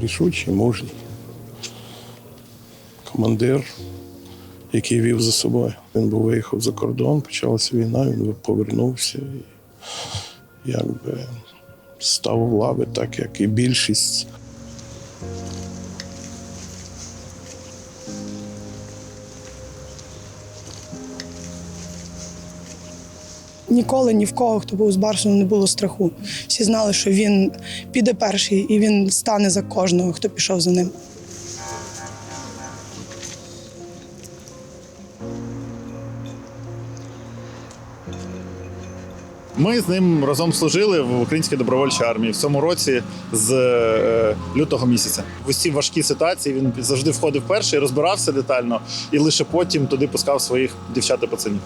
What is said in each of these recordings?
Рішучий, мужній. Командир, який вів за собою. Він був виїхав за кордон, почалася війна, він повернувся і якби став у лави, так як і більшість. Ніколи ні в кого, хто був з Барсом, не було страху. Всі знали, що він піде перший і він стане за кожного, хто пішов за ним. Ми з ним разом служили в українській добровольчій армії в цьому році з е, лютого місяця. В усі важкі ситуації він завжди входив перший, розбирався детально і лише потім туди пускав своїх дівчат і пацанів.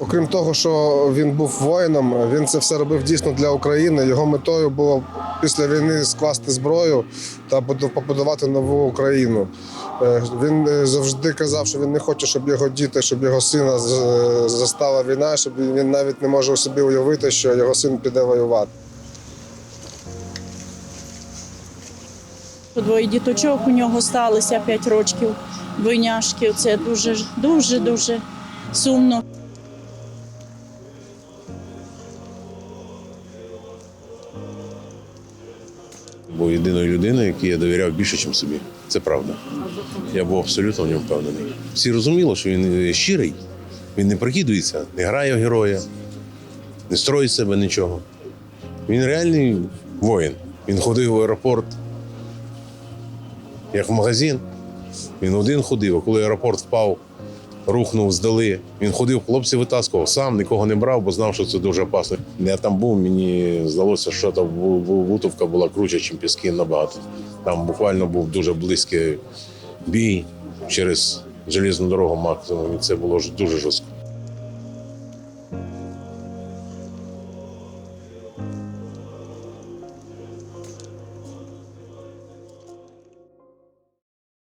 Окрім того, що він був воїном, він це все робив дійсно для України. Його метою було після війни скласти зброю та побудувати нову Україну. Е, Він е, завжди казав, що він не хоче, щоб його діти, щоб його сина застала війна, щоб він навіть не може собі уявити, що його син піде воювати. Двоє діточок у нього сталося 5 років двойняшки. Це дуже, дуже, дуже сумно. був єдиною людиною, якій я довіряв більше, ніж собі. Це правда. Я був абсолютно в ньому впевнений. Всі розуміли, що він щирий, він не прикидується, не грає в героя, не строїть себе нічого. Він реальний воїн. Він ходив в аеропорт, як в магазин. Він один ходив, а коли аеропорт впав, рухнув, здали. Він ходив, хлопців витаскував, сам нікого не брав, бо знав, що це дуже опасно. Я там був, мені здалося, що там Бу- була круче, ніж Піскін набагато. Там буквально був дуже близький бій через желізну дорогу максимум, і це було дуже жорстко.